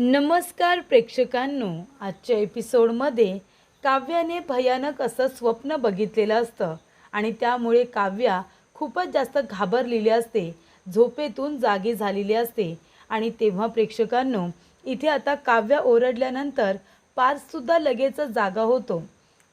नमस्कार प्रेक्षकांनो आजच्या एपिसोडमध्ये काव्याने भयानक असं स्वप्न बघितलेलं असतं आणि त्यामुळे काव्या खूपच जास्त घाबरलेली असते झोपेतून जागी झालेली असते. आणि तेव्हा प्रेक्षकांनो इथे आता काव्या ओरडल्यानंतर पार्थसुद्धा लगेच जागा होतो.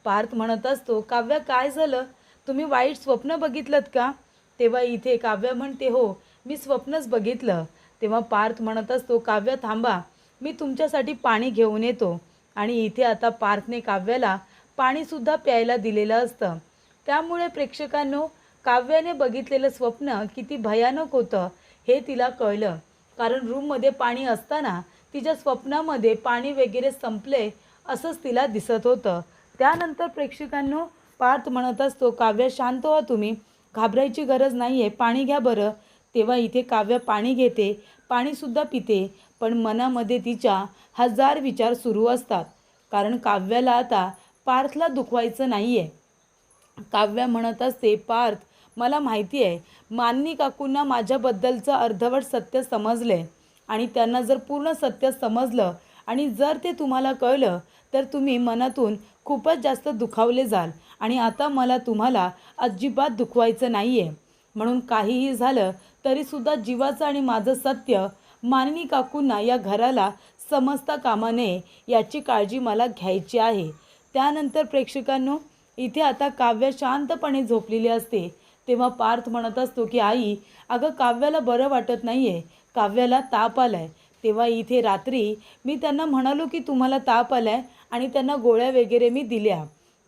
पार्थ म्हणत असतो काव्या काय झालं? तुम्ही वाईट स्वप्न बघितलं का? तेव्हा इथे काव्या म्हणते हो मी स्वप्नच बघितलं. तेव्हा पार्थ म्हणत असतो काव्या थांबा मी तुमच्यासाठी पाणी घेऊन येतो. आणि इथे आता पार्थने काव्याला पाणीसुद्धा प्यायला दिलेलं असतं. त्यामुळे प्रेक्षकांनो काव्याने बघितलेलं स्वप्न किती भयानक होतं हे तिला कळलं. कारण रूममध्ये पाणी असताना तिच्या स्वप्नामध्ये पाणी वगैरे संपले असंच तिला दिसत होतं. त्यानंतर प्रेक्षकांनो पार्थ म्हणत असतो काव्य शांत व्हा तुम्ही. घाबरायची गरज नाही आहे पाणी घ्या बरं. तेव्हा इथे काव्य पाणी घेते पाणीसुद्धा पिते. पण मनामध्ये तिच्या हजार विचार सुरू असतात. कारण काव्याला आता पार्थला दुखवायचं नाही आहे काव्या म्हणत असते पार्थ मला माहिती आहे माननी काकूंना माझ्याबद्दलचं अर्धवट सत्य समजलं आहे आणि त्यांना जर पूर्ण सत्य समजलं आणि जर ते तुम्हाला कळलं तर तुम्ही मनातून खूपच जास्त दुखावले जाल. आणि आता मला तुम्हाला अजिबात दुखवायचं नाही आहे म्हणून काहीही झालं तरीसुद्धा जीवाचं आणि माझं सत्य माननी काकूंना या घराला समजता कामा नये याची काळजी मला घ्यायची आहे. त्यानंतर प्रेक्षकांनो इथे आता काव्य शांतपणे झोपलेली असते. तेव्हा पार्थ म्हणत असतो की आई अगं काव्याला बरं वाटत नाही आहे काव्याला ताप आला आहे तेव्हा इथे रात्री मी त्यांना म्हणालो की तुम्हाला ताप आला आहे आणि त्यांना गोळ्या वगैरे मी दिल्या.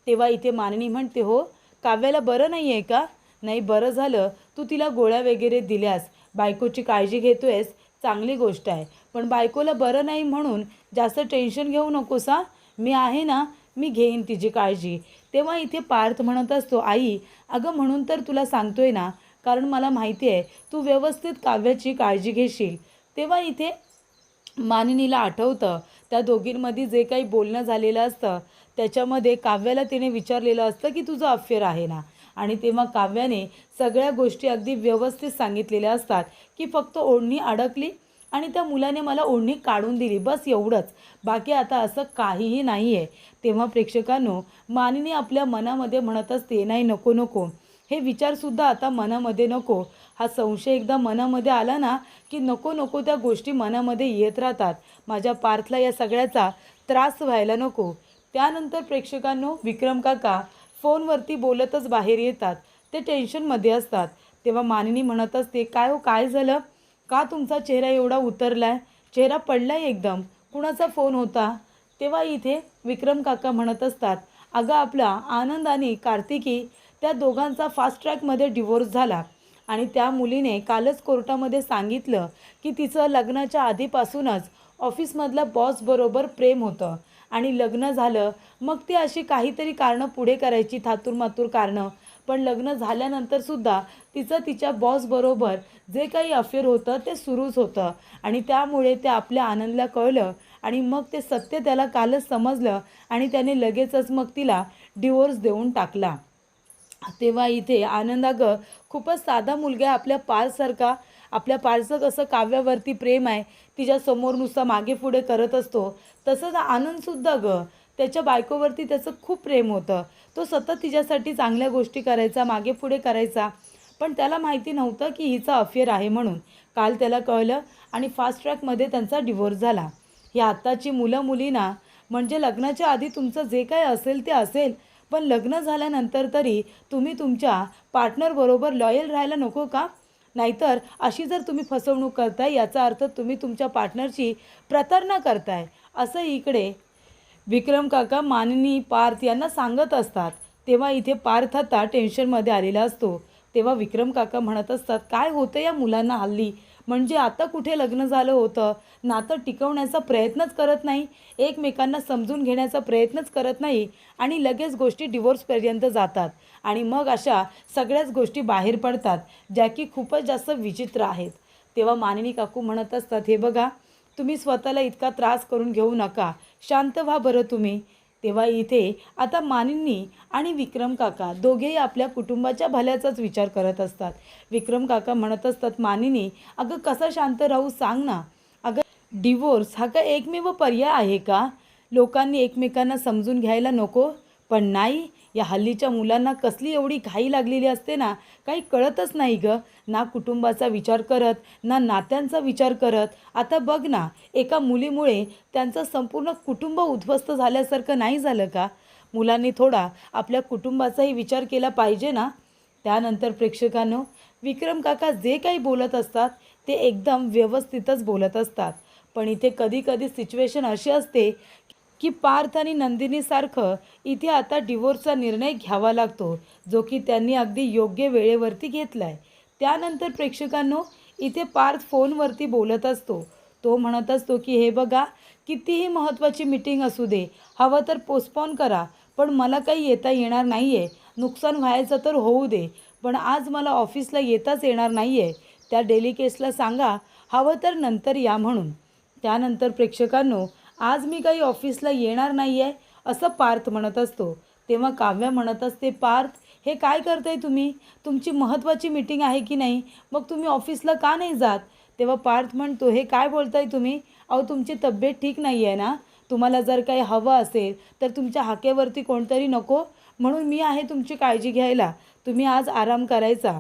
तेव्हा इथे माननी म्हणते हो काव्याला बरं नाही आहे का? नाही बरं झालं. तू तिला गोळ्या वगैरे दिल्यास. बायकोची काळजी घेतोयस. चांगली गोष्ट आहे. पण बायकोला बरं नाही म्हणून जास्त टेन्शन घेऊ नकोस. हा मी आहे ना मी घेईन तिची काळजी. तेव्हा इथे पार्थ म्हणत असतो आई अगं म्हणून तर तुला सांगतोय ना कारण मला माहिती आहे तू व्यवस्थित काव्याची काळजी घेशील. तेव्हा इथे मानिनीला आठवतं त्या दोघींमध्ये जे काही बोलणं झालेलं असतं त्याच्यामध्ये काव्याला तिने विचारलेलं असतं की तुझं अफेअर आहे ना. आणि तेव्हा काव्याने सगळ्या गोष्टी अगदी व्यवस्थित सांगितलेल्या असतात की फक्त ओढणी अडकली आणि त्या मुलाने मला ओढणी काढून दिली बस एवढंच. बाकी आता असं काहीही नाही आहे तेव्हा प्रेक्षकांनो मानिनी आपल्या मनामध्ये म्हणत असते नाही नको नको. हे विचारसुद्धा आता मनामध्ये नको. हा संशय एकदा मनामध्ये आला ना की नको नको त्या गोष्टी मनामध्ये येत राहतात. माझ्या पार्थला या सगळ्याचा त्रास व्हायला नको. त्यानंतर प्रेक्षकांनो विक्रम काका फोनवरती बोलतच बाहेर येतात. ते टेन्शनमध्ये असतात. तेव्हा मानिनी म्हणत असते काय हो काय झालं? का तुमचा चेहरा एवढा उतरला आहे चेहरा पडला आहे एकदम. कुणाचा फोन होता? तेव्हा इथे विक्रम काका म्हणत असतात अगं आपला आनंद आणि कार्तिकी त्या दोघांचा फास्ट ट्रॅकमध्ये डिवोर्स झाला. आणि त्या मुलीने कालच कोर्टामध्ये सांगितलं की तिचं लग्नाच्या आधीपासूनच ऑफिसमधल्या बॉसबरोबर प्रेम होतं. आणि लग्न झालं मग ती अशी काहीतरी कारणं पुढे करायची थातूरमातूर कारणं. पण लग्न झाल्यानंतरसुद्धा तिचं तिच्या बॉसबरोबर जे काही अफेअर होतं ते सुरूच होतं. आणि त्यामुळे ते आपल्या आनंदला कळलं आणि मग ते सत्य त्याला कालच समजलं आणि त्याने लगेचच मग तिला डिवोर्स देऊन टाकला. तेव्हा इथे आनंद खूपच साधा मुलगा आपल्या पारसारखा आपल्या पारचं कसं काव्यावरती प्रेम आहे तिच्यासमोर नुसता मागे पुढे करत असतो. तसंच आनंदसुद्धा गं त्याच्या बायकोवरती त्याचं खूप प्रेम होतं. तो सतत तिच्यासाठी चांगल्या गोष्टी करायचा मागे पुढे करायचा. पण त्याला माहिती नव्हतं की हिचा अफेअर आहे म्हणून. काल त्याला कळलं आणि फास्ट ट्रॅकमध्ये त्यांचा डिवोर्स झाला. ही आत्ताची मुलं मुलींना म्हणजे लग्नाच्या आधी तुमचं जे काय असेल ते असेल पण लग्न झाल्यानंतर तरी तुम्ही तुमच्या पार्टनरबरोबर लॉयल राहायला नको का? नाहीतर अशी जर तुम्ही फसवणूक करताय याचा अर्थ तुम्ही तुमच्या पार्टनरची प्रतारणा करताय. असं इकडे विक्रम काका माननी पार्थ यांना सांगत असतात. तेव्हा इथे पार्थ आता टेन्शनमध्ये आलेला असतो. तेव्हा विक्रम काका म्हणत असतात काय होतं या मुलांना हल्ली? म्हणजे आता कुठे लग्न झालं होतं? नातं टिकवण्याचा प्रयत्नच करत नाही. एकमेकांना समजून घेण्याचा प्रयत्नच करत नाही. आणि लगेच गोष्टी डिवोर्सपर्यंत जातात. आणि मग अशा सगळ्याच गोष्टी बाहेर पडतात ज्या की खूपच जास्त विचित्र आहेत. तेव्हा मानिनी काकू म्हणत असतात हे बघा तुम्ही स्वतःला इतका त्रास करून घेऊ नका. शांत व्हा बरं तुम्ही. तेव्हा इथे आता मानिनी आणि विक्रम काका दोघेही आपल्या कुटुंबाच्या भल्याचाच विचार करत असतात. विक्रम काका म्हणत असतात मानिनी अगं कसं शांत राहू सांग ना. अगं डिवोर्स हा का एकमेव पर्याय आहे का? लोकांनी एकमेकांना समजून घ्यायला नको. पण नाही या हल्लीच्या मुलांना कसली एवढी घाई लागलेली असते ना काही कळतच नाही गं. ना कुटुंबाचा विचार करत ना नात्यांचा विचार करत. आता बघ ना एका मुलीमुळे त्यांचं संपूर्ण कुटुंब उद्ध्वस्त झाल्यासारखं नाही झालं का? मुलांनी थोडा आपल्या कुटुंबाचाही विचार केला पाहिजे ना. त्यानंतर प्रेक्षकांनो विक्रम काका जे काही बोलत असतात ते एकदम व्यवस्थितच बोलत असतात. पण इथे कधी कधी सिच्युएशन अशी असते की पार्थ आणि नंदिनीसारखं इथे आता डिवोर्सचा निर्णय घ्यावा लागतो जो की त्यांनी अगदी योग्य वेळेवरती घेतला आहे त्यानंतर प्रेक्षकांनो इथे पार्थ फोनवरती बोलत असतो. तो म्हणत असतो की हे बघा कितीही महत्त्वाची मीटिंग असू दे हवं तर पोस्टपॉन करा पण मला काही येता येणार नाही आहे नुकसान व्हायचं तर होऊ दे पण आज मला ऑफिसला येताच येणार नाही आहे त्या डेलिकेसला सांगा हवं तर नंतर या म्हणून. त्यानंतर प्रेक्षकांनो आज मी काही ऑफिसला येणार नाही आहे असं पार्थ म्हणत असतो. तेव्हा काव्या म्हणत असते पार्थ हे काय करताय तुम्ही? तुमची महत्त्वाची मीटिंग आहे की नाही? मग तुम्ही ऑफिसला का नाही जात? तेव्हा पार्थ म्हणतो हे काय बोलताय तुम्ही? अहो तुमची तब्येत ठीक नाही आहे ना? तुम्हाला जर काही हवं असेल तर तुमच्या हाकेवरती कोणतरी नको. म्हणून मी आहे तुमची काळजी घ्यायला. तुम्ही आज आराम करायचा.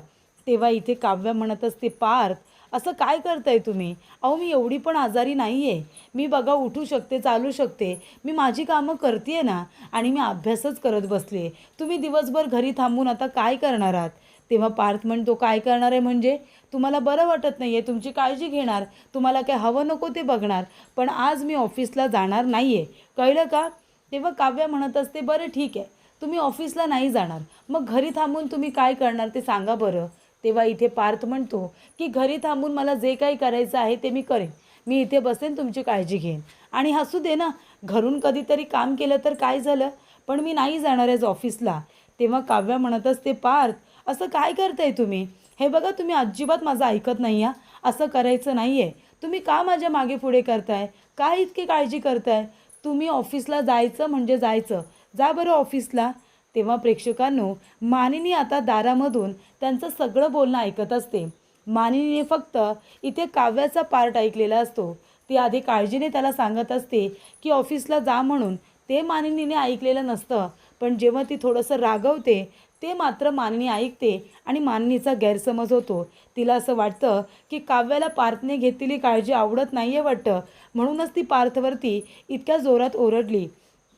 तेव्हा इथे काव्य म्हणत असते पार्थ असं काय करताय तुम्ही? अहो मी एवढी पण आजारी नाही आहे मी बघा उठू शकते चालू शकते. मी माझी कामं करते ना आणि मी अभ्यासच करत बसले तुम्ही दिवसभर घरी थांबून आता काय करणार आहात? तेव्हा पार्थ म्हणतो काय करणार आहे म्हणजे? तुम्हाला बरं वाटत नाही आहे तुमची काळजी घेणार तुम्हाला काय हवं नको ते बघणार. पण आज मी ऑफिसला जाणार नाही आहे कळलं का? तेव्हा काव्य म्हणत असते बरं ठीक आहे. तुम्ही ऑफिसला नाही जाणार. मग घरी थांबून तुम्ही काय करणार ते सांगा बरं. तेव्हा इथे पार्थ म्हणतो की घरी थांबून मला जे काही करायचं आहे ते मी करेन. मी इथे बसेन तुमची काळजी घेईन. आणि हसू दे ना घरून कधीतरी काम केलं तर काय झालं? पण मी नाही जाणार आहे ऑफिसला. तेव्हा काव्या म्हणत असते पार्थ असं काय करताय तुम्ही? हे बघा तुम्ही अजिबात माझं ऐकत नाही या असं करायचं नाही आहे तुम्ही का माझ्या मागे पुढे करताय? का इतकी काळजी करताय? तुम्ही ऑफिसला जायचं म्हणजे जायचं. जा बरं ऑफिसला. तेव्हा प्रेक्षकांनो मानिनी आता दारामधून त्यांचं सगळं बोलणं ऐकत असते. मानिनीने फक्त इथे काव्याचा पार्ट ऐकलेला असतो. ती आधी काळजीने त्याला सांगत असते की ऑफिसला जा म्हणून ते मानिनीने ऐकलेलं नसतं पण जेव्हा ती थोडंसं रागवते ते मात्र मानिनी ऐकते आणि माननीचा गैरसमज होतो. तिला असं वाटतं की काव्याला पार्थने घेतलेली काळजी आवडत नाही आहे वाटतं म्हणूनच ती पार्थवरती इतक्या जोरात ओरडली.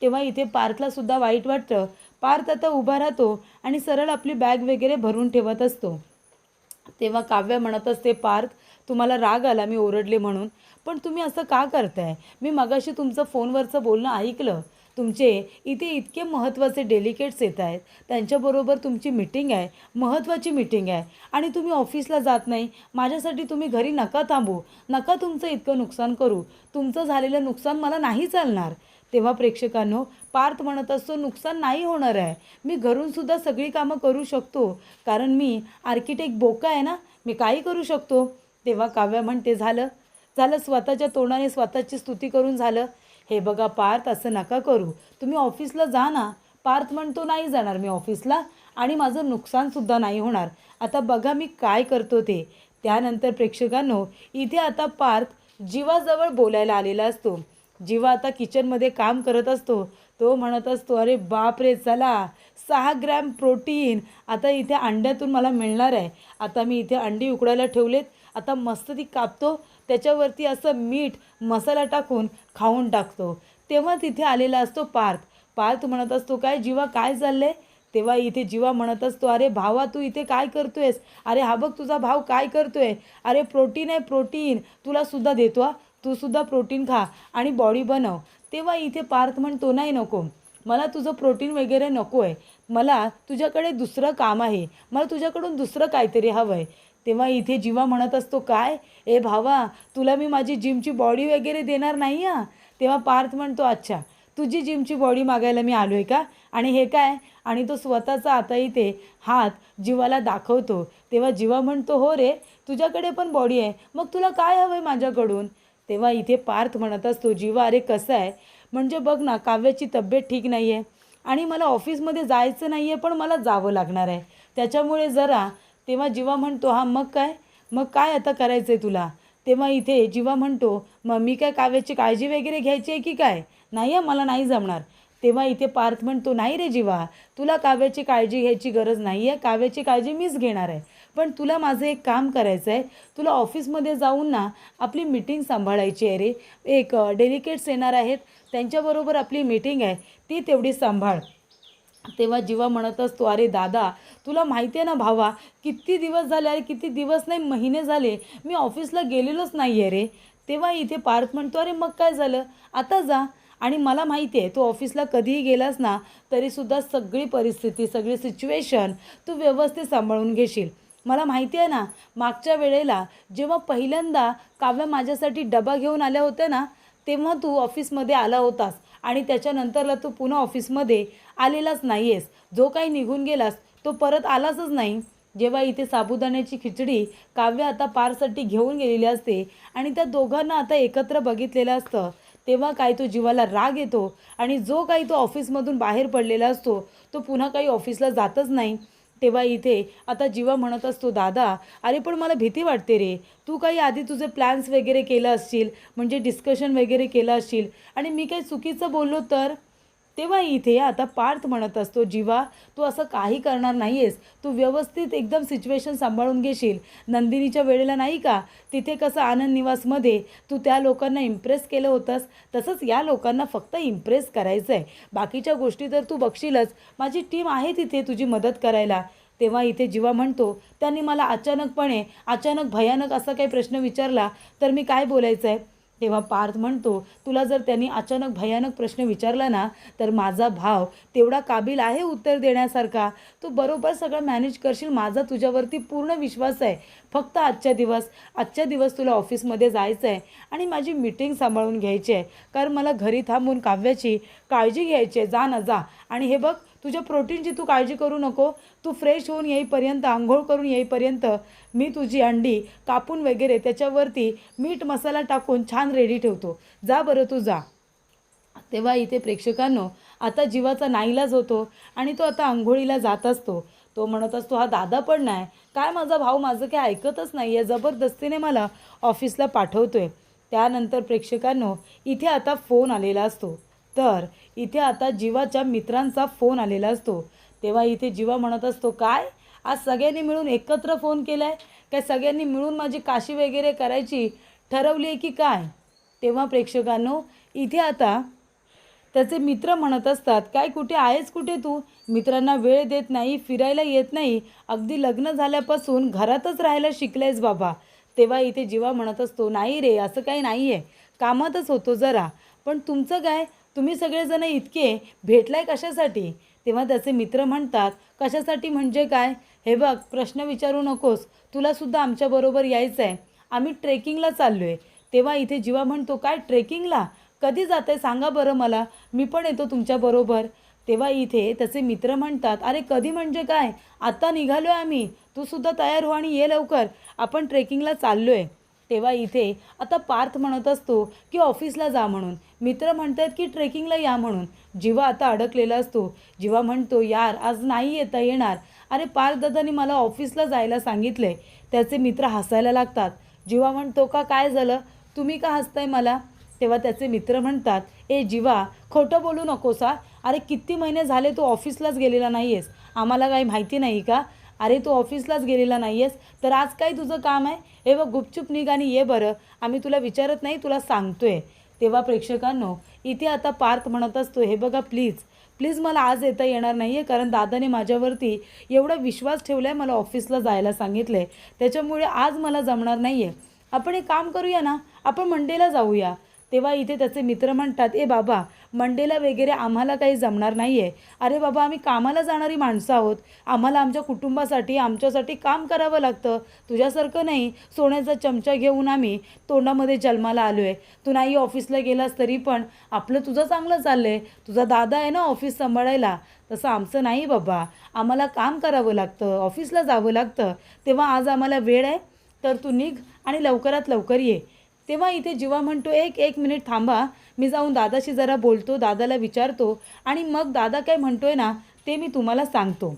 तेव्हा इथे पार्थलासुद्धा वाईट वाटतं पार्थ आता उभा राहतो आणि सरळ आपली बॅग वगैरे भरून ठेवत असतो. तेव्हा काव्य म्हणत असते पार्थ तुम्हाला राग आला मी ओरडले म्हणून. पण तुम्ही असं का करताय? मी मगाशी तुमचं फोनवरचं बोलणं ऐकलं. तुमचे इथे इतके महत्त्वाचे डेलिकेट्स येत आहेत. त्यांच्याबरोबर तुमची मीटिंग आहे. महत्त्वाची मीटिंग आहे. आणि तुम्ही ऑफिसला जात नाही. माझ्यासाठी तुम्ही घरी नका थांबू. नका तुमचं इतकं नुकसान करू. तुमचं झालेलं नुकसान मला नाही चालणार. तेव्हा प्रेक्षकांनो पार्थ म्हणत असतो नुकसान नाही होणार आहे. मी घरूनसुद्धा सगळी कामं करू शकतो. कारण मी आर्किटेक्ट बोका आहे ना मी काही करू शकतो. तेव्हा काव्य म्हणते झालं. झालं स्वतःच्या तोंडाने स्वतःची स्तुती करून झालं. हे बघा पार्थ असं नका करू. तुम्ही ऑफिसला जा ना. पार्थ म्हणतो नाही जाणार मी ऑफिसला आणि माझं नुकसानसुद्धा नाही होणार. आता बघा मी काय करतो ते. त्यानंतर प्रेक्षकांनो इथे आता पार्थ जीवाजवळ बोलायला आलेला असतो. जेव्हा आता किचनमध्ये काम करत असतो तो म्हणत असतो अरे बाप रे चला सहा ग्रॅम प्रोटीन आता इथे अंड्यातून मला मिळणार आहे. आता मी इथे अंडी उकडायला ठेवलेत. आता मस्त ती कापतो. त्याच्यावरती असं मीठ मसाला टाकून खाऊन टाकतो. तेव्हा तिथे आलेला असतो पार्थ. पार्थ म्हणत असतो काय जीवा काय चाललंय? तेव्हा इथे जीवा म्हणत असतो अरे भावा तू इथे काय करतोयस? अरे हा बघ तुझा भाव काय करतोय? अरे प्रोटीन आहे प्रोटीन. तुला सुद्धा देतो तूसुद्धा तू सुद्धा प्रोटीन खा आणि बॉडी बनव. तेव्हा इथे पार्थ म्हणतो नाही नको. मला तुझं प्रोटीन वगैरे नको आहे मला तुझ्याकडे दुसरं काम आहे. मला तुझ्याकडून दुसरं काहीतरी हवं आहे तेव्हा इथे जीवा म्हणत असतो काय? ए भावा तुला मी माझी जिमची बॉडी वगैरे देणार नाही हा तेव्हा पार्थ म्हणतो अच्छा तुझी जिमची बॉडी मागायला मी आलो आहे का? आणि हे काय? आणि तो स्वतःचा आता इथे हात जीवाला दाखवतो. तेव्हा जीवा म्हणतो हो रे तुझ्याकडे पण बॉडी आहे. मग तुला काय हवं आहे माझ्याकडून? तेव्हा इथे पार्थ म्हणत असतो जीवा अरे कसं आहे? म्हणजे बघ ना काव्याची तब्येत ठीक नाही आहे आणि मला ऑफिसमध्ये जायचं नाही आहे पण मला जावं लागणार आहे. त्याच्यामुळे जरा तेव्हा जीवा म्हणतो हा मग काय? मग काय आता करायचं आहे तुला? तेव्हा इथे जीवा म्हणतो मग मी काय काव्याची काळजी वगैरे घ्यायची आहे की काय? नाही आहे मला नाही जमणार. तेव्हा इथे पार्थ म्हणतो नाही रे जीवा तुला काव्याची काळजी घ्यायची गरज नाही आहे काव्याची काळजी मीच घेणार आहे. पण तुला माझं एक काम करायचं आहे. तुला ऑफिसमध्ये जाऊन ना आपली मीटिंग सांभाळायची आहे रे. एक डेलिकेट्स येणार आहेत. त्यांच्याबरोबर आपली मीटिंग आहे. ती तेवढी सांभाळ. तेव्हा जीवा म्हणत असतो अरे दादा तुला माहिती आहे ना भावा किती दिवस झाले अरे किती दिवस नाही महिने झाले मी ऑफिसला गेलेलोच नाही आहे रे. तेव्हा इथे पार्थ म्हणतो अरे मग काय झालं? आता जा. आणि मला माहिती आहे तू ऑफिसला कधीही गेलास ना तरीसुद्धा सगळी परिस्थिती सगळी सिच्युएशन तू व्यवस्थित सांभाळून घेशील. मला माहिती आहे ना मागच्या वेळेला जेव्हा पहिल्यांदा काव्य माझ्यासाठी डबा घेऊन आल्या होत्या ना तेव्हा तू ऑफिसमध्ये आला होतास आणि त्याच्यानंतरला तू पुन्हा ऑफिसमध्ये आलेलाच नाही आहेस जो काही निघून गेलास तो परत आलासच नाही. जेव्हा इथे साबुदाण्याची खिचडी काव्य आता पारसाठी घेऊन गेलेली असते आणि त्या दोघांना आता एकत्र बघितलेलं असतं तेव्हा काय तो जीवाला राग येतो आणि जो काही तो ऑफिसमधून बाहेर पडलेला असतो तो पुन्हा काही ऑफिसला जातच नाही. तेव्हा इथे आता जीवा म्हणत असतो दादा अरे पण मला भीती वाटते रे. तू काही आधी तुझे प्लॅन्स वगैरे केलं असशील म्हणजे डिस्कशन वगैरे केलं असशील आणि मी काही चुकीचं बोललो तर? तेव्हा इथे आता पार्थ म्हणत असतो जीवा तू असं काही करणार नाही आहेस तू व्यवस्थित एकदम सिच्युएशन सांभाळून घेशील. नंदिनीच्या वेळेला नाही का? तिथे कसं आनंद निवासमध्ये तू त्या लोकांना इम्प्रेस केलं होतंस. तसंच या लोकांना फक्त इम्प्रेस करायचं आहे बाकीच्या गोष्टी तर तू बघशीलच. माझी टीम आहे तिथे तुझी मदत करायला. तेव्हा इथे जीवा म्हणतो त्यांनी मला अचानकपणे अचानक भयानक असा काही प्रश्न विचारला. तर मी काय बोलायचं आहे तेव्हा पार्थ म्हणतो तुला जर त्यांनी अचानक भयानक प्रश्न विचारला ना तर माझा भाव तेवढा काबिल आहे उत्तर देण्यासारखा. तू बरोबर सगळं मॅनेज करशील माझा तुझ्यावरती पूर्ण विश्वास आहे. फक्त आजच्या दिवस आजच्या दिवस तुला ऑफिसमध्ये जायचं आहे आणि माझी मीटिंग सांभाळून घ्यायची आहे. कारण मला घरी थांबून काव्याची काळजी घ्यायची आहे. जा ना जा. आणि हे बघ तुझ्या प्रोटीनची तू काळजी करू नको. तू फ्रेश होऊन येईपर्यंत आंघोळ करून येईपर्यंत मी तुझी अंडी कापून वगैरे त्याच्यावरती मीठ मसाला टाकून छान रेडी ठेवतो. जा बरं तू जा. तेव्हा इथे प्रेक्षकांनो आता जीवाचा नाईलाज होतो आणि तो आता आंघोळीला जात असतो. तो म्हणत असतो हा दादा पण नाही. काय माझा भाऊ माझं काय ऐकतच नाही आहे. जबरदस्तीने मला ऑफिसला पाठवतोय. त्यानंतर प्रेक्षकांनो इथे आता फोन आलेला असतो. तर इथे आता जीवाच्या मित्रांचा फोन आलेला असतो. तेव्हा इथे जीवा म्हणत असतो काय? आज सगळ्यांनी मिळून एकत्र फोन केला आहे काय सगळ्यांनी मिळून माझी काशी वगैरे करायची ठरवली आहे की काय? तेव्हा प्रेक्षकांनो इथे आता त्याचे मित्र म्हणत असतात काय कुठे आहेस कुठे तू? मित्रांना वेळ देत नाही फिरायला येत नाही. अगदी लग्न झाल्यापासून घरातच राहायला शिकलायस बाबा. तेव्हा इथे जीवा म्हणत असतो नाही रे असं काही नाही आहे कामातच होतो जरा. पण तुमचं काय? तुम्ही सगळेजण इतके. भेटलाय कशासाठी? तेव्हा त्याचे मित्र म्हणतात कशासाठी म्हणजे काय? हे बघ प्रश्न विचारू नकोस. तुलासुद्धा आमच्याबरोबर यायचं आहे आम्ही ट्रेकिंगला चाललो आहे तेव्हा इथे जीवा म्हणतो काय ट्रेकिंगला? कधी जात आहे सांगा बरं मला. मी पण येतो तुमच्याबरोबर तेव्हा इथे त्याचे मित्र म्हणतात अरे कधी म्हणजे काय? आत्ता निघालो आहे आम्ही. तू सुद्धा तयार हो आणि ये लवकर. आपण ट्रेकिंगला चाललो आहे तेव्हा इथे आता पार्थ म्हणत असतो की ऑफिसला जा म्हणून. मित्र म्हणतात की ट्रेकिंगला या म्हणून. जीवा आता अडकलेला असतो जीवा म्हणतो यार आज नाही येता येणार. अरे पार्कदादानी मला ऑफिसला जायला सांगितलंय. त्याचे मित्र हसायला लागतात. जीवा म्हणतो का काय झालं? तुम्ही का हसताय मला? तेव्हा त्याचे मित्र म्हणतात ए जीवा खोटं बोलू नकोस हा. अरे किती महिने झाले तू ऑफिसलाच गेलेला नाही आहेस आम्हाला काही माहिती नाही का? अरे तू ऑफिसलाच गेलेला नाही आहेस तर आज काय तुझं काम आहे? हे बघ गुपचूप निघ आणि ये बरं. आम्ही तुला विचारत नाही तुला सांगतो आहे तेव्हा प्रेक्षकांनो इथे आता पार्थ म्हणत असतो हे बघा प्लीज प्लीज मला आज येता येणार नाही आहे कारण दादाने माझ्यावरती एवढा विश्वास ठेवला आहे मला ऑफिसला जायला सांगितलं आहे त्याच्यामुळे आज मला जमणार नाही आहे आपण एक काम करूया ना आपण मंडेला जाऊया. तेव्हा इथे त्याचे मित्र म्हणतात ए बाबा मंडेला वगैरे आम्हाला काही जमणार नाही आहे अरे बाबा आम्ही कामाला जाणारी माणसं आहोत. आम्हाला आमच्या कुटुंबासाठी आमच्यासाठी काम करावं लागतं. तुझ्यासारखं नाही. सोन्याचा चमचा घेऊन आम्ही तोंडामध्ये जन्माला आलो आहे तू नाही ऑफिसला गेलास तरी पण आपलं तुझं चांगलं चाललं आहे तुझा दादा आहे ना ऑफिस सांभाळायला? तसं आमचं नाही बाबा. आम्हाला काम करावं लागतं. ऑफिसला जावं लागतं. तेव्हा आज आम्हाला वेळ आहे. तर तू निघ आणि लवकरात लवकर ये. तेव्हा इथे जीवा म्हणतो एक एक मिनिट थांबा मी जाऊन दादाशी जरा बोलतो दादाला विचारतो आणि मग दादा काय म्हणतोय ना ते मी तुम्हाला सांगतो.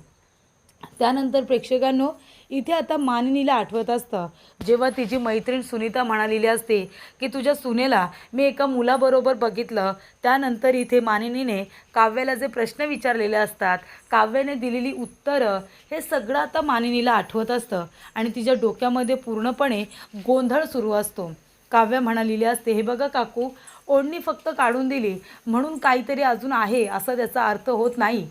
त्यानंतर प्रेक्षकांनो इथे आता मानिनीला आठवत असतं. जेव्हा तिची मैत्रीण सुनीता म्हणालेली असते की तुझ्या सुनेला मी एका मुलाबरोबर बघितलं. त्यानंतर इथे मानिनीने काव्याला जे प्रश्न विचारलेले असतात काव्याने दिलेली उत्तरं हे सगळं आता मानिनीला आठवत असतं आणि तिच्या डोक्यामध्ये पूर्णपणे गोंधळ सुरू असतो. काव्य म्हणालेली असते हे बघा काकू ओढणी फक्त काढून दिली म्हणून काहीतरी अजून आहे असा त्याचा अर्थ होत नाही.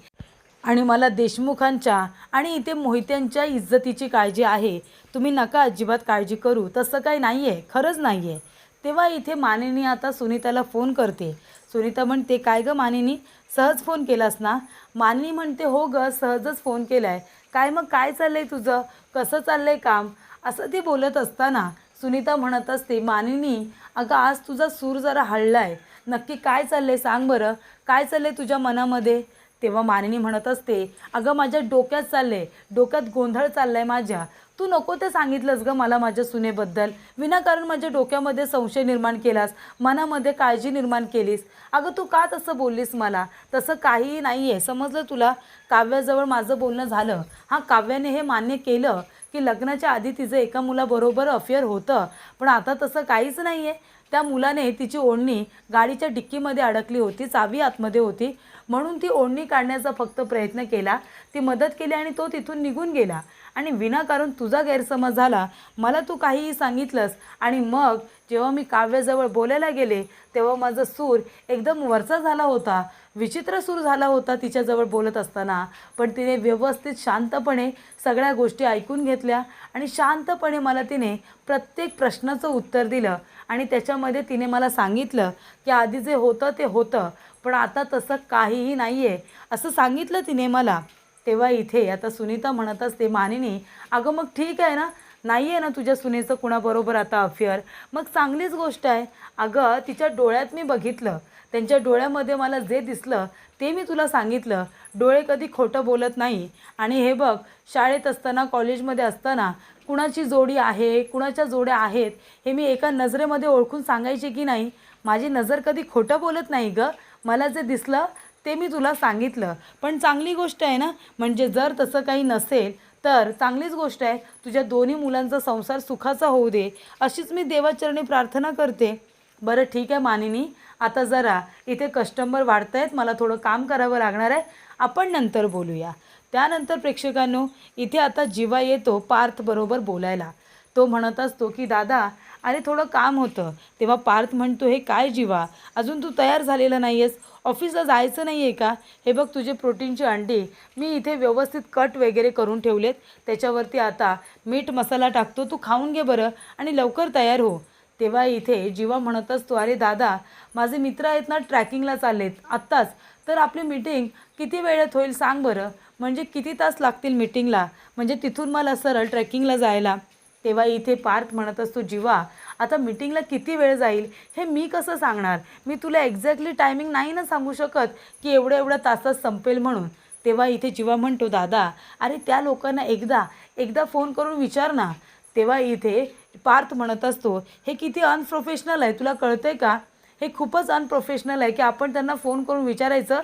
आणि मला देशमुखांच्या आणि इथे मोहित्यांच्या इज्जतीची काळजी आहे. तुम्ही नका अजिबात काळजी करू तसं काही नाही आहे खरंच नाही आहे तेव्हा इथे मानिनी आता सुनीताला फोन करते. सुनीता म्हणते काय गं मानिनी सहज फोन केलास ना? मानिनी म्हणते हो ग सहजच फोन केला आहे काय मग काय चाललं आहे तुझं? कसं चाललं आहे काम? असं ते बोलत असताना सुनीता म्हणत असते मानिनी अगं आज तुझा सूर जरा हळला आहे नक्की काय चाललं आहे सांग बरं. काय चाललं आहे तुझ्या मनामध्ये? तेव्हा मानिनी म्हणत असते अगं माझ्या डोक्यात चाललंय. डोक्यात गोंधळ चाललाय माझ्या. तू नको ते सांगितलंस गं मला माझ्या सुनेबद्दल. विनाकारण माझ्या डोक्यामध्ये संशय निर्माण केलास. मनामध्ये काळजी निर्माण केलीस. अगं तू का तसं बोललीस मला? तसं काहीही नाही आहे समजलं तुला? काव्याजवळ माझं बोलणं झालं. हां काव्याने हे मान्य केलं. की लग्नाच्या आधी तिचं एका मुलाबरोबर अफेअर होतं. पण आता तसं काहीच नाही आहे त्या मुलाने तिची ओढणी गाडीच्या डिक्कीमध्ये अडकली होती चावी आतमध्ये होती. म्हणून ती ओढणी काढण्याचा फक्त प्रयत्न केला. ती मदत केली आणि तो तिथून निघून गेला. आणि विनाकारण तुझा गैरसमज झाला मला तू काहीही सांगितलंस आणि मग जेव्हा मी काव्याजवळ बोलायला गेले तेव्हा माझा सूर एकदम वरचा झाला होता. विचित्र सूर झाला होता तिच्याजवळ बोलत असताना पण तिने व्यवस्थित शांतपणे सगळ्या गोष्टी ऐकून घेतल्या आणि शांतपणे मला तिने प्रत्येक प्रश्नाचं उत्तर दिलं आणि त्याच्यामध्ये तिने मला सांगितलं की आधी जे होतं ते होतं पण आता तसं काहीही नाही आहे असं सांगितलं तिने मला. तेव्हा इथे आता सुनीता म्हणत असते मानिनी अगं मग ठीक आहे ना? नाही आहे ना तुझ्या सुनेचं कुणाबरोबर आता अफेअर? मग चांगलीच गोष्ट आहे. अगं तिच्या डोळ्यात मी बघितलं. त्यांच्या डोळ्यामध्ये मला जे दिसलं ते मी तुला सांगितलं. डोळे कधी खोटं बोलत नाही. आणि हे बघ शाळेत असताना कॉलेजमध्ये असताना कुणाची जोडी आहे कुणाच्या जोड्या आहेत हे मी एका नजरेमध्ये ओळखून सांगायचे की नाही? माझी नजर कधी खोटं बोलत नाही गं. मला जे दिसलं ते मी तुला सांगितलं. पण चांगली गोष्ट आहे ना? म्हणजे जर तसं काही नसेल तर चांगलीच गोष्ट आहे. तुझ्या दोन्ही मुलांचा संसार सुखाचा होऊ दे. अशीच मी देवाचरणी प्रार्थना करते. बरं ठीक आहे मानिनी. आता जरा इथे कस्टमर वाढत आहेत मला थोडं काम करावं लागणार आहे. आपण नंतर बोलूया. त्यानंतर प्रेक्षकांनो इथे आता जिवा येतो पार्थबरोबर बोलायला. तो म्हणत असतो की दादा अरे थोडं काम होतं. तेव्हा पार्थ म्हणतो हे काय जिवा? अजून तू तयार झालेला नाही आहेस ऑफिसला जायचं नाही आहे का? हे बघ तुझे प्रोटीनचे अंडी. मी इथे व्यवस्थित कट वगैरे करून ठेवलेत. त्याच्यावरती आता मीठ मसाला टाकतो. तू खाऊन घे बरं आणि लवकर तयार हो. तेव्हा इथे जीवा म्हणत असतो अरे दादा माझे मित्र आहेत ना ट्रॅकिंगला चाललेत. आत्ताच. तर आपली मीटिंग किती वेळेत होईल सांग बरं. म्हणजे किती तास लागतील मीटिंगला? म्हणजे तिथून मला सरळ ट्रेकिंगला जायला. तेव्हा इथे पार्थ म्हणत असतो जीवा आता मीटिंगला किती वेळ जाईल? हे मी कसं सांगणार? मी तुला एक्झॅक्टली टायमिंग नाही ना सांगू शकत की एवढ्या एवढ्या तासात संपेल म्हणून. तेव्हा इथे जीवा म्हणतो दादा अरे त्या लोकांना एकदा एकदा फोन करून विचार ना. तेव्हा इथे पार्थ म्हणत असतो हे किती अनप्रोफेशनल आहे तुला कळतंय का? हे खूपच अनप्रोफेशनल आहे की आपण त्यांना फोन करून विचारायचं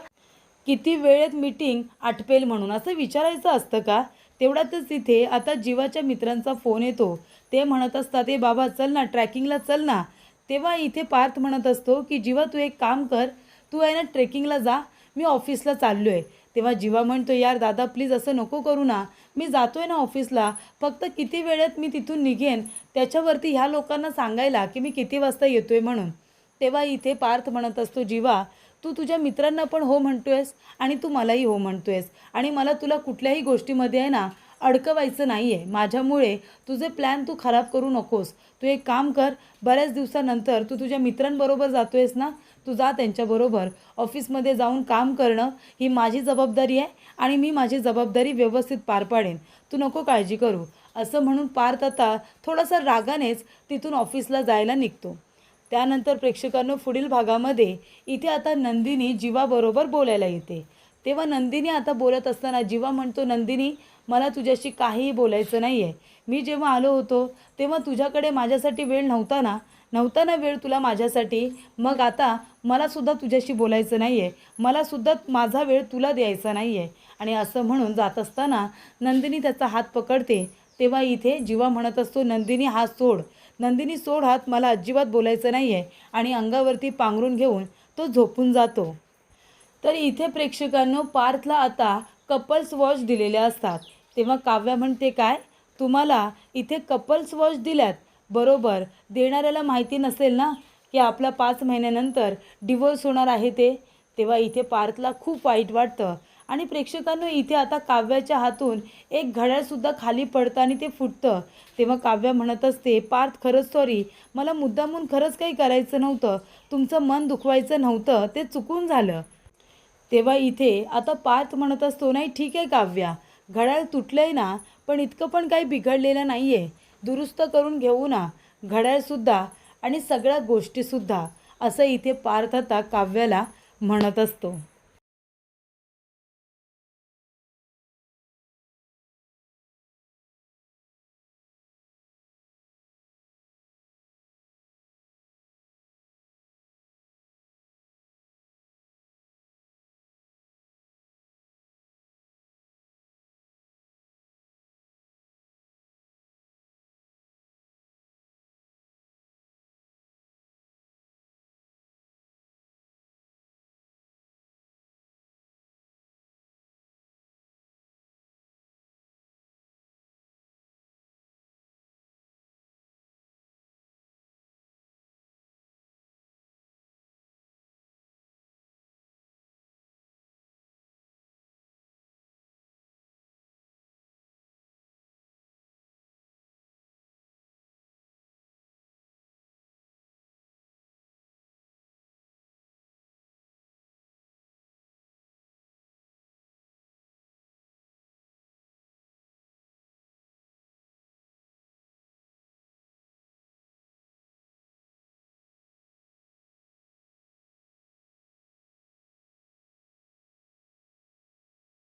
किती वेळेत मीटिंग आटपेल म्हणून? असं विचारायचं असतं का? तेवढ्यातच तिथे आता जीवाच्या मित्रांचा फोन येतो. ते म्हणत असतात हे बाबा चल ना ट्रॅकिंगला चल ना. तेव्हा इथे पार्थ म्हणत असतो की जीवा तू एक काम कर तू आहे ना ट्रेकिंगला जा मी ऑफिसला चाललो आहे तेव्हा जीवा म्हणतो यार दादा प्लीज असं नको करू ना. मी जातो आहे ना ऑफिसला फक्त किती वेळेत मी तिथून निघेन? त्याच्यावरती ह्या लोकांना सांगायला की मी किती वाजता येतो आहे म्हणून. तेव्हा इथे पार्थ म्हणत असतो जीवा तू तुझ्या मित्रांना पण हो म्हणतो आहेस आणि तू मलाही हो म्हणतो आहेस आणि मला तुला कुठल्याही गोष्टीमध्ये आहे ना अडकवायचं नाही आहे माझ्यामुळे तुझे प्लॅन तू खराब करू नकोस. तू एक काम कर बऱ्याच दिवसानंतर तू तुझ्या मित्रांबरोबर जातो आहेस ना तू जा त्यांच्याबरोबर ऑफिसमध्ये जाऊन काम करणं ही माझी जबाबदारी आहे आणि मी माझी जबाबदारी व्यवस्थित पार पाडेन. तू नको काळजी करू. असं म्हणून पार्थ आता थोडासा रागानेच तिथून ऑफिसला जायला निघतो. त्यानंतर प्रेक्षकांनो पुढील भागामध्ये इथे आता नंदिनी जीवाबरोबर बोलायला येते. तेव्हा नंदिनी आता बोलत असताना जीवा म्हणतो नंदिनी मला तुझ्याशी काहीही बोलायचं नाही आहे मी जेव्हा आलो होतो तेव्हा तुझ्याकडे माझ्यासाठी वेळ नव्हता ना? नव्हता ना वेळ तुला माझ्यासाठी. मग आता मलासुद्धा तुझ्याशी बोलायचं नाही आहे मलासुद्धा माझा वेळ तुला द्यायचा नाही आहे आणि असं म्हणून जात असताना नंदिनी त्याचा हात पकडते. तेव्हा इथे जीवा म्हणत असतो नंदिनी हात सोड. नंदिनी सोड हात. मला अजिबात बोलायचं नाही आहे आणि अंगावरती पांघरून घेऊन तो झोपून जातो. तर इथे प्रेक्षकांनो पार्थला आता कपल्स वॉच दिलेले असतात. तेव्हा काव्या म्हणते काय? तुम्हाला इथे कपल्स वॉच दिल्यात? बरोबर. देणाऱ्याला माहिती नसेल ना की आपला पाच महिन्यानंतर डिवोर्स होणार आहे ते? तेव्हा इथे पार्थला खूप वाईट वाटतं. आणि प्रेक्षकांनो इथे आता काव्याच्या हातून एक घड्याळसुद्धा खाली पडतं आणि ते फुटतं. तेव्हा काव्या म्हणत असते पार्थ खरंच सॉरी मला मुद्दामून खरंच काही करायचं नव्हतं. तुमचं मन दुखवायचं नव्हतं. ते चुकून झालं. तेव्हा इथे आता पार्थ म्हणत असतो नाही ठीक आहे काव्या. घड्याळ तुटलं आहे ना पण इतकं पण काही बिघडलेलं नाही आहे दुरुस्त करून घेऊ ना घड्याळसुद्धा आणि सगळ्या गोष्टीसुद्धा असं इथे पार्थता काव्याला म्हणत असतो.